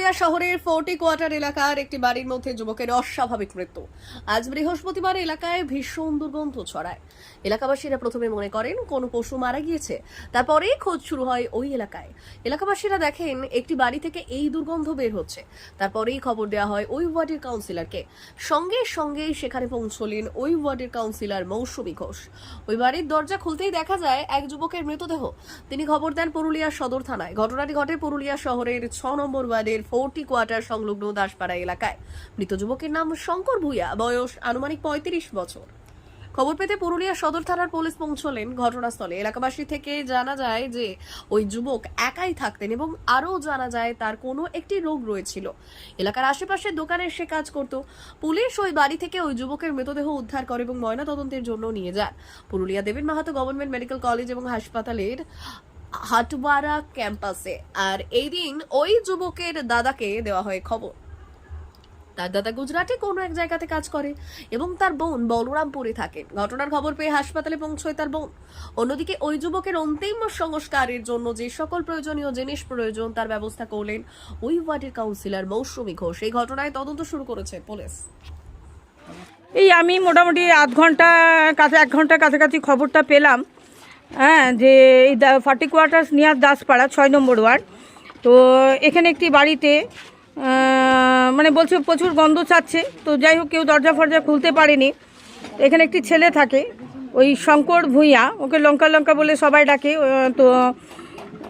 পুরুলিয়া শহরের forty quarter এলাকার একটি বাড়ির মধ্যে যুবকের অস্বাভাবিক মৃত্যু। আজ বৃহস্পতিবার এলাকায় ভীষণ দুর্গন্ধ ছড়ায়। এলাকাবাসীরা প্রথমে মনে করেন, কোনো পশু মারা গিয়েছে তারপরেই খোঁজ শুরু হয় ওই এলাকায়। এলাকাবাসীরা দেখেন, একটি বাড়ি থেকে এই দুর্গন্ধ বের হচ্ছে। তারপরেই খবর দেওয়া হয় ওই ওয়ার্ডের কাউন্সিলরকে। সঙ্গে সঙ্গে সেখানে পৌঁছলেন ওই ওয়ার্ডের কাউন্সিলর মৌসুমী ঘোষ। ওই বাড়ির দরজা খুলতেই দেখা যায় এক যুবকের মৃতদেহ। তিনি খবর দেন পুরুলিয়া সদর থানায়। ঘটনাটি ঘটে পুরুলিয়া শহরের ছ নম্বর ওয়ার্ডের ফোর্টি কোয়ার্টার সংলগ্ন দাসপাড়া এলাকায়। মৃত যুবকের নাম শঙ্কর ভূঁইয়া, বয়স আনুমানিক পঁয়ত্রিশ বছর। খবর পেতে পুরুলিয়া সদর থানার পুলিশ পৌঁছলেন ঘটনাস্থলে। এলাকাবাসী থেকে জানা যায় যে, ওই যুবক একাই থাকতেন এবং আরও জানা যায় তার কোনো একটি রোগ রয়েছিল। এলাকার আশেপাশে দোকানে সে কাজ করত। পুলিশ ওই বাড়ি থেকে ওই যুবকের মৃতদেহ উদ্ধার করে এবং ময়নাতদন্তের জন্য নিয়ে যায় পুরুলিয়া দেবেন মাহাতো গভর্নমেন্ট মেডিকেল কলেজ এবং হাসপাতালের হাটবাড়া ক্যাম্পাসে। আর এই দিন ওই যুবকের দাদাকে দেওয়া হয় খবর। তার দাদা গুজরাটে কোনো এক জায়গাতে কাজ করে এবং তার বোন বলরামপুরে থাকেন ঘটনার খবর পেয়ে হাসপাতালে পৌঁছয় তার বোন। অন্যদিকে ওই যুবকের অন্তিম সংস্কারের জন্য যে সকল প্রয়োজনীয় জিনিস প্রয়োজন, তার ব্যবস্থা করলেন ওই ওয়ার্ডের কাউন্সিলর মৌসুমী ঘোষ। এই ঘটনায় তদন্ত শুরু করেছে পুলিশ। এই আমি মোটামুটি আধ ঘণ্টা কাছে এক ঘণ্টার কাছাকাছি খবরটা পেলাম। হ্যাঁ যে এই ফার্টি কোয়ার্টার্স নিয়ার দাসপাড়া, ছয় নম্বর ওয়ার্ড। তো এখানে একটি বাড়িতে মানে বলছে প্রচুর গন্ধ চাচ্ছে তো যাই হোক, কেউ দরজা ফরজা খুলতে পারেনি। এখানে একটি ছেলে থাকে, ওই শঙ্কর ভূঁইয়া, ওকে লঙ্কা লঙ্কা বলে সবাই ডাকে। তো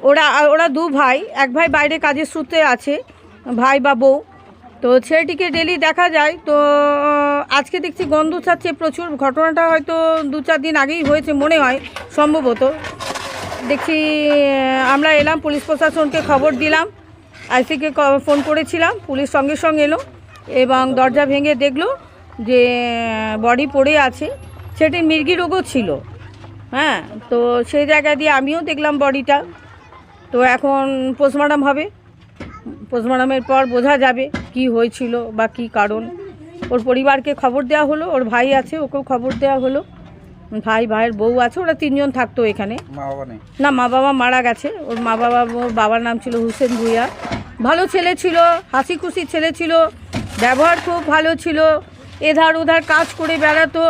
ওরা ওরা দু ভাই, এক ভাই বাইরে কাজের সূত্রে আছে, ভাই বা বউ। তো ছেলেটিকে ডেলি দেখা যায়। তো আজকে দেখছি গন্ধ ছাড়ছে প্রচুর। ঘটনাটা হয়তো দু চার দিন আগেই হয়েছে মনে হয়, সম্ভবত। দেখছি আমরা এলাম, পুলিশ প্রশাসনকে খবর দিলাম। আইসিকে ফোন করেছিলাম, পুলিশ সঙ্গে সঙ্গে এলো এবং দরজা ভেঙে দেখল যে বডি পড়ে আছে। সেটির মির্গি রোগও ছিল। হ্যাঁ তো সেই জায়গা দিয়ে আমিও দেখলাম বডিটা। তো এখন পোস্টমর্টম হবে। পোস্টমর্টমের পর বোঝা যাবে কি হয়েছিল বা কি কারণ। ওর পরিবারকে খবর দেওয়া হলো ওর ভাই আছে ওকেও খবর দেওয়া হলো। ভাই ভাইয়ের বউ আছে ওরা তিনজন থাকতো এখানে। না মা বাবা মারা গেছে। ওর মা বাবা ওর বাবার নাম ছিল হুসেন ভুইয়া। ভালো ছেলে ছিল হাসি খুশি ছেলে ছিল ব্যবহার খুব ভালো ছিল এধার ওধার কাজ করে বেড়াতো।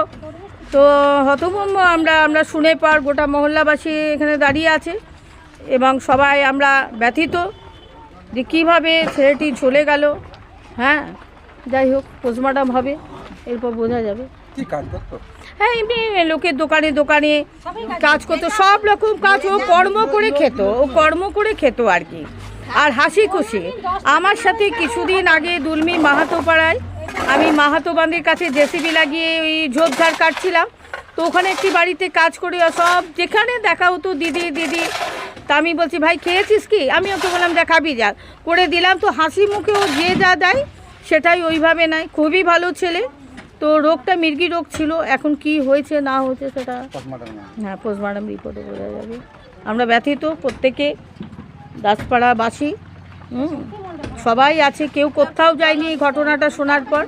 তো হতভম্ব আমরা আমরা শুনে পার গোটা মহল্লাবাসী এখানে দাঁড়িয়ে আছে এবং সবাই আমরা ব্যথিত। যে কীভাবে ছেলেটি চলে গেল হ্যাঁ যাই হোক পোস্টমর্টম হবে এরপর বোঝা যাবে। কি কাজ করতো? হ্যাঁ এমনি লোকের দোকানে দোকানে কাজ করতো সব রকম কাজ ও কর্ম করে খেত ও কর্ম করে খেত আর কি। আর হাসি খুশি। আমার সাথে কিছুদিন আগে দুলমি মাহাতো পাড়ায় আমি মাহাতো বান্দির কাছে জেসিবি লাগিয়ে ওই ঝোপঝাড় কাটছিলাম। তো ওখানে একটি বাড়িতে কাজ করে সব যেখানে দেখা হতো দিদি দিদি তা আমি বলছি ভাই খেয়েছিস কি? আমি ওকে বললাম যা খাবি যা। করে দিলাম তো হাসি মুখে ও যে যা দেয় সেটাই ওইভাবে নেয় খুবই ভালো ছেলে। তো রোগটা মির্গি রোগ ছিল এখন কি হয়েছে না হয়েছে সেটা হ্যাঁ পোস্টমর্টম রিপোর্টে বোঝা যাবে। আমরা ব্যথিত প্রত্যেকে দাসপাড়াবাসী হুম? সবাই আছে কেউ কোথাও যায়নি এই ঘটনাটা শোনার পর।